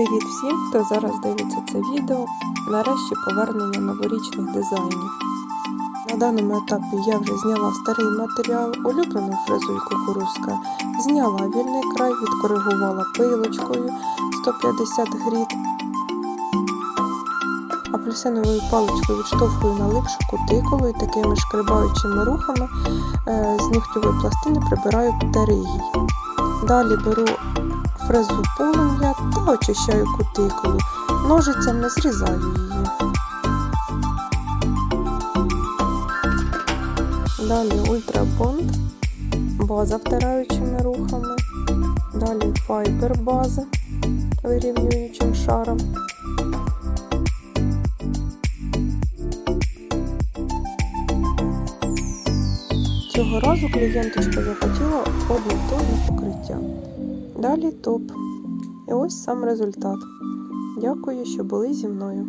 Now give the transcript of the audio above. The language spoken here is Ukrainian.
Привіт всім, хто зараз дивиться це відео. Нарешті повернення новорічних дизайнів. На даному етапі я вже зняла старий матеріал, улюблену і кукурузка, зняла вільний край, відкоригувала пилочкою 150 гріт. Апельсиновою паличкою відштовхую на липшу кутикулу і такими шкрибаючими рухами е, з нігтьової пластини прибираю птеригій. Далі беру фрезу полум'я та очищаю кутикулу. Ножицями зрізаю її. Далі ультрабонд, база втираючими рухами. Далі файбер база вирівнюючим шаром. Цього разу клієнточка захотіла однотонне покриття. Далі топ. І ось сам результат. Дякую, що були зі мною.